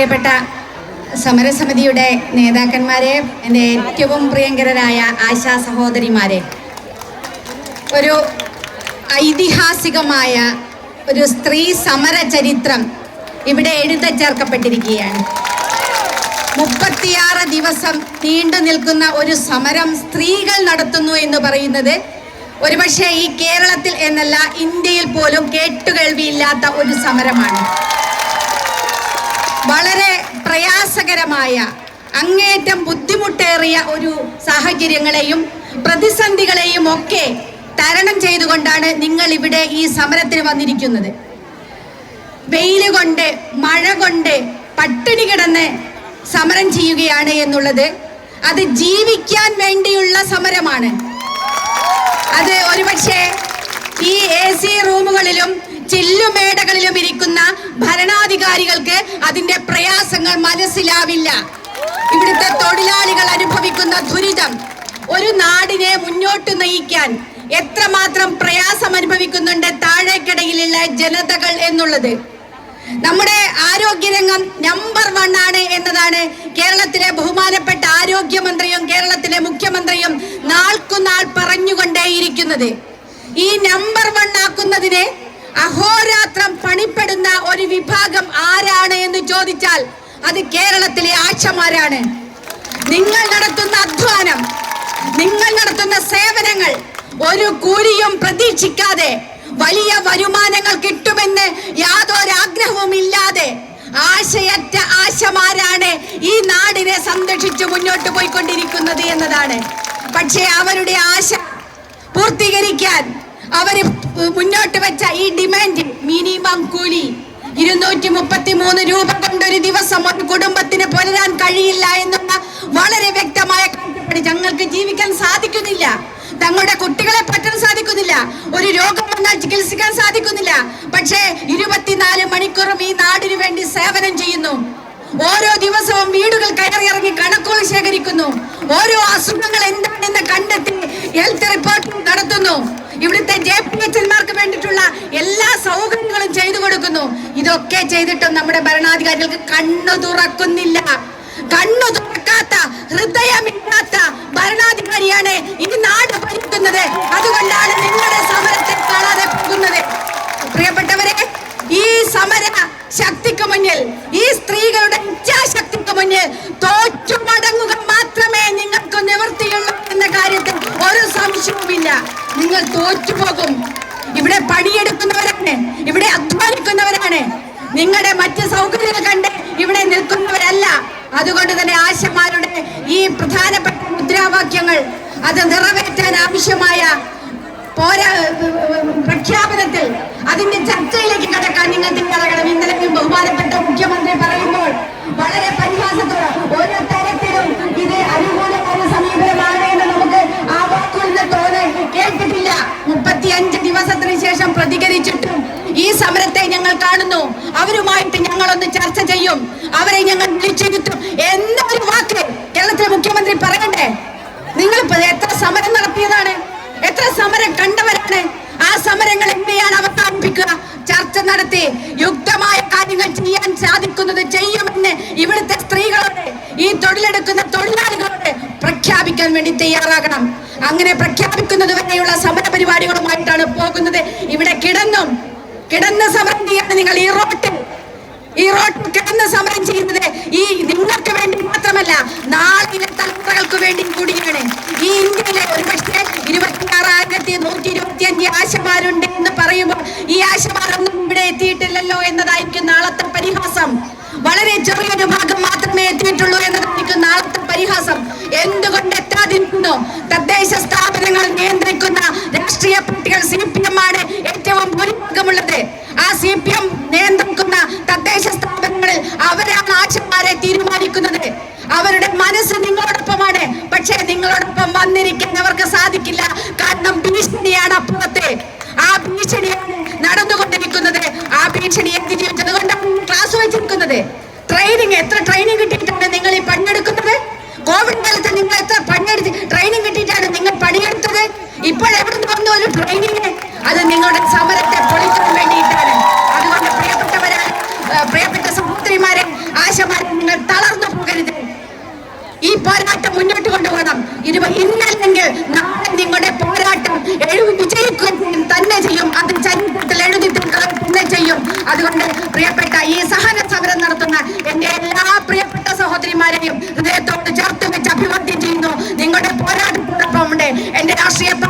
പ്രിയപ്പെട്ട സമരസമിതിയുടെ നേതാക്കന്മാരെ എന്റെ ഏറ്റവും പ്രിയങ്കരരായ ആശാ സഹോദരിമാരെ ഒരു ഐതിഹാസികമായ ഒരു സ്ത്രീ സമര ചരിത്രം ഇവിടെ എഴുത ചേർക്കപ്പെട്ടിരിക്കുകയാണ് മുപ്പത്തിയാറ് ദിവസം നീണ്ടു നിൽക്കുന്ന ഒരു സമരം സ്ത്രീകൾ നടത്തുന്നു എന്ന് പറയുന്നത് ഒരുപക്ഷെ ഈ കേരളത്തിൽ എന്നല്ല ഇന്ത്യയിൽ പോലും കേട്ടുകേൾവിയില്ലാത്ത ഒരു സമരമാണ്. വളരെ പ്രയാസകരമായ അങ്ങേറ്റം ബുദ്ധിമുട്ടേറിയ ഒരു സാഹചര്യങ്ങളെയും പ്രതിസന്ധികളെയും ഒക്കെ തരണം ചെയ്തുകൊണ്ടാണ് നിങ്ങൾ ഇവിടെ ഈ സമരത്തിന് വന്നിരിക്കുന്നത്. വെയിൽ കൊണ്ട് മഴ കൊണ്ട് പട്ടിണി കിടന്ന് സമരം ചെയ്യുകയാണ് എന്നുള്ളത് അത് ജീവിക്കാൻ വേണ്ടിയുള്ള സമരമാണ്. അത് ഒരുപക്ഷെ ഈ എ സി റൂമുകളിലും ചില്ലുമേടകളിലും ഇരിക്കുന്ന ഭരണാധികാരികൾക്ക് അതിന്റെ പ്രയാസങ്ങൾ മനസ്സിലാവില്ല. ഇവിടുത്തെ തൊഴിലാളികൾ അനുഭവിക്കുന്ന ദുരിതം ഒരു നാടിനെ മുന്നോട്ട് നയിക്കാൻ എത്രമാത്രം പ്രയാസം അനുഭവിക്കുന്നുണ്ട് താഴേക്കിടയിലുള്ള ജനതകൾ എന്നുള്ളത്. നമ്മുടെ ആരോഗ്യരംഗം നമ്പർ വൺ ആണ് എന്നതാണ് കേരളത്തിലെ ബഹുമാനപ്പെട്ട ആരോഗ്യമന്ത്രിയും കേരളത്തിലെ മുഖ്യമന്ത്രിയും നാൾക്കുനാൾ പറഞ്ഞുകൊണ്ടേയിരിക്കുന്നത്. ഈ നമ്പർ വൺ ആക്കുന്നതിന് അഹോരാത്രം പണിപ്പെടുന്ന ഒരു വിഭാഗം ആരാണ് എന്ന് ചോദിച്ചാൽ അത് കേരളത്തിലെ ആശമാരാണ്. നിങ്ങൾ നടത്തുന്ന അധ്വാനം നിങ്ങൾ നടത്തുന്ന സേവനങ്ങൾ ഒരു കൂലിയും പ്രതീക്ഷിക്കാതെ വലിയ വരുമാനങ്ങൾ കിട്ടുമെന്ന് യാതൊരു ആഗ്രഹവും ഇല്ലാതെ ആശയറ്റ ആശമാരാണ് ഈ നാടിനെ സംരക്ഷിച്ചു മുന്നോട്ട് പോയിക്കൊണ്ടിരിക്കുന്നത് എന്നതാണ്. പക്ഷേ അവരുടെ ആശ പൂർത്തീകരിക്കാൻ അവർ മുന്നോട്ട് വെച്ച ഈ ഡിമാൻഡ് മിനിമം കൂലി ഇരുന്നൂറ്റി മുപ്പത്തി മൂന്ന് രൂപ കൊണ്ട് ഒരു ദിവസം ഒരു കുടുംബത്തിന് പുലരാൻ കഴിയില്ല എന്നുള്ള വളരെ വ്യക്തമായ കാഴ്ചപ്പാട് ഞങ്ങൾക്ക് ജീവിക്കാൻ സാധിക്കുന്നില്ല. തങ്ങളുടെ കുട്ടികളെ പറ്റാൻ സാധിക്കുന്നില്ല. ഒരു രോഗം വന്നാൽ ചികിത്സിക്കാൻ സാധിക്കുന്നില്ല. പക്ഷേ ഇരുപത്തിനാല് മണിക്കൂറും ഈ നാടിനു വേണ്ടി സേവനം ചെയ്യുന്നു. ഓരോ ദിവസവും വീടുകൾ കയറി ഇറങ്ങി കണക്കുകൾ ശേഖരിക്കുന്നു. ഓരോ അസുഖങ്ങൾ എന്താണെന്ന് കണ്ടെത്തി ഹെൽത്ത് റിപ്പോർട്ട് നടത്തുന്നു. ഇവിടുത്തെ ജെ പി എച്ചന്മാർക്ക് വേണ്ടിയിട്ടുള്ള എല്ലാ സൗകര്യങ്ങളും ചെയ്തു കൊടുക്കുന്നു. ഇതൊക്കെ ചെയ്തിട്ടും നമ്മുടെ ഭരണാധികാരികൾക്ക് കണ്ണു തുറക്കുന്നില്ല. കണ്ണു തുറക്കാത്ത ഹൃദയമില്ലാത്ത ഭരണാധികാരിയാണ് ഈ നാട് ഭരിക്കുന്നത് അതുകൊണ്ടാണ് നിങ്ങളുടെ സമരത്തെ കാണാതെ പോകുന്നത് പ്രിയപ്പെട്ടവരെ ഈ സമര ശക്തിക്ക് മുന്നിൽ ഈ സ്ത്രീകളുടെ ഇച്ഛാശക്തിക്ക് മുന്നിൽ തോറ്റു മടങ്ങുക മാത്രമേ നിങ്ങൾക്ക് നിവൃത്തിയുള്ളൂ എന്ന കാര്യത്തിൽ ഒരു സംശയവുമില്ല നിങ്ങൾ തോറ്റുപോകും. ഇവിടെ പണിയെടുക്കുന്നവരാണ്. ഇവിടെ അധ്വാനിക്കുന്നവരാണ്. നിങ്ങളുടെ മറ്റ് സൗകര്യങ്ങൾ കണ്ട് ഇവിടെ നിൽക്കുന്നവരല്ല. അതുകൊണ്ട് തന്നെ ആശമാരുടെ ഈ പ്രധാനപ്പെട്ട മുദ്രാവാക്യങ്ങൾ അത് നിറവേറ്റാൻ ആവശ്യമായ പോരാ പ്രഖ്യാപനത്തിൽ അതിന്റെ ചർച്ചയിലേക്ക് കടക്കാൻ നിങ്ങൾ തയ്യാറാകണം. ഇന്നലെ ബഹുമാനപ്പെട്ട മുഖ്യമന്ത്രി പറയുമ്പോൾ വളരെ പരിഹാസത്തോടെ ഓരോ തരത്തിലും കാണുന്നു. അവരുമായിട്ട് ഞങ്ങളൊന്ന് ചർച്ച ചെയ്യും. അവരെ ഞങ്ങൾ വിളിച്ചിരുത്തും. എന്നൊരു വാക്ക് കേരളത്തിലെ മുഖ്യമന്ത്രി പറയണ്ടേ? നിങ്ങൾ എത്ര സമരം നടത്തിയതാണ്? എത്ര സമരം കണ്ടവരാണ്? ആ സമരങ്ങൾ എങ്ങനെയാണ് അവസാനിപ്പിക്കുക? ചർച്ച നടത്തി യുക്തമായ കാര്യങ്ങൾ ചെയ്യാൻ സാധിക്കുന്നത് ചെയ്യുമെന്ന് ഇവിടുത്തെ സ്ത്രീകളോട് ഈ തൊഴിലെടുക്കുന്ന തൊഴിലാളികളോട് പ്രഖ്യാപിക്കാൻ വേണ്ടി തയ്യാറാകണം. അങ്ങനെ പ്രഖ്യാപിക്കുന്നത് വരെയുള്ള സമര പരിപാടികളുമായിട്ടാണ് പോകുന്നത്. ഇവിടെ കിടന്നും കിടന്ന സമരം ചെയ്യാണ് നിങ്ങൾ ഈ റോട്ടിൽ ഈ റോട്ടിൽ കിടന്ന് സമരം ചെയ്യുന്നത് ഈ നിങ്ങൾക്ക് വേണ്ടി മാത്രമല്ല നാളിലെ തലമുറകൾക്ക് വേണ്ടി കൂടിയാണ്. ഈ ഇന്ത്യയിലെ ഒരു പക്ഷേ ഇരുപത്തിയാറായിരത്തി നൂറ്റി ഇരുപത്തി അഞ്ച് ആശമാരുണ്ട് എന്ന് പറയുമ്പോൾ ഈ ആശമാരൊന്നും ഇവിടെ എത്തിയിട്ടില്ലല്ലോ എന്നതായിരിക്കും നാളത്തെ പരിഹാസം. വളരെ ചെറിയൊരു ഭാഗം മാത്രമേ എത്തിയിട്ടുള്ളൂ എന്നതായിരിക്കും നാളത്തെ പരിഹാസം. എന്തുകൊണ്ട് എത്താതിരിക്കുന്നു തദ്ദേശ സ്ഥാപനങ്ങൾ നിയന്ത്രിക്കുന്ന രാഷ്ട്രീയ പാർട്ടികൾ സി പി എം ആണ് ഏറ്റവും ഭൂരിഭാഗമുള്ളത്? ആ സി പി എം നിയന്ത്രിക്കുന്ന തദ്ദേശ സ്ഥാപനങ്ങളിൽ അവരാണ് ആശന്മാരെ തീരുമാനിക്കുന്നത്. അവരുടെ മനസ്സ് നിങ്ങളോടൊപ്പമാണ്. പക്ഷേ നിങ്ങളോടൊപ്പം വന്നിരിക്കാൻ അവർക്ക് സാധിക്കില്ല. കാരണം ഭീഷണിയാണ് അപ്പുറത്തെ. ആ ഭീഷണിയാണ് നടന്നുകൊണ്ടിരിക്കുന്നത്. ആ ഭീഷണി എന്ത് കൊണ്ടാണ് ക്ലാസ് വെച്ചിരിക്കുന്നത്? ട്രെയിനിങ് എത്ര ട്രെയിനിങ് കിട്ടിയിട്ടാണ് നിങ്ങൾ ഈ പണിയെടുക്കുന്നത് കോവിഡ് കാലത്ത് നിങ്ങൾ എത്ര പണിയെടുത്ത് ട്രെയിനിങ് കിട്ടിയിട്ടാണ് നിങ്ങൾ പണിയെടുത്തത്? ഇപ്പോൾ എവിടുന്ന് വന്നു ഒരു ട്രെയിനിങ് അത് നിങ്ങളുടെ സമരത്തെ പൊളിക്കാൻ വേണ്ടിയിട്ടാണ്. അതുകൊണ്ട് പ്രിയപ്പെട്ടവരാണ് പ്രിയപ്പെട്ട സഹോദരിമാരെ ആശമാരെ നിങ്ങൾ തളർന്നു പോകരുത്. ഈ പോരാട്ടം മുന്നോട്ട് കൊണ്ടുപോകണം. ഇരുപ ഇന്നല്ലെങ്കിൽ നാളെ നിങ്ങളുടെ പോരാട്ടം എഴുതി വിജയിക്കുകയും തന്നെ ചെയ്യും. അത് ചരിത്രത്തിൽ എഴുതി തന്നെ ചെയ്യും. അതുകൊണ്ട് പ്രിയപ്പെട്ട ഈ സഹന സമരം നടത്തുന്ന എന്റെ എല്ലാ പ്രിയപ്പെട്ട സഹോദരിമാരെയും രാഷ്ട്രീയ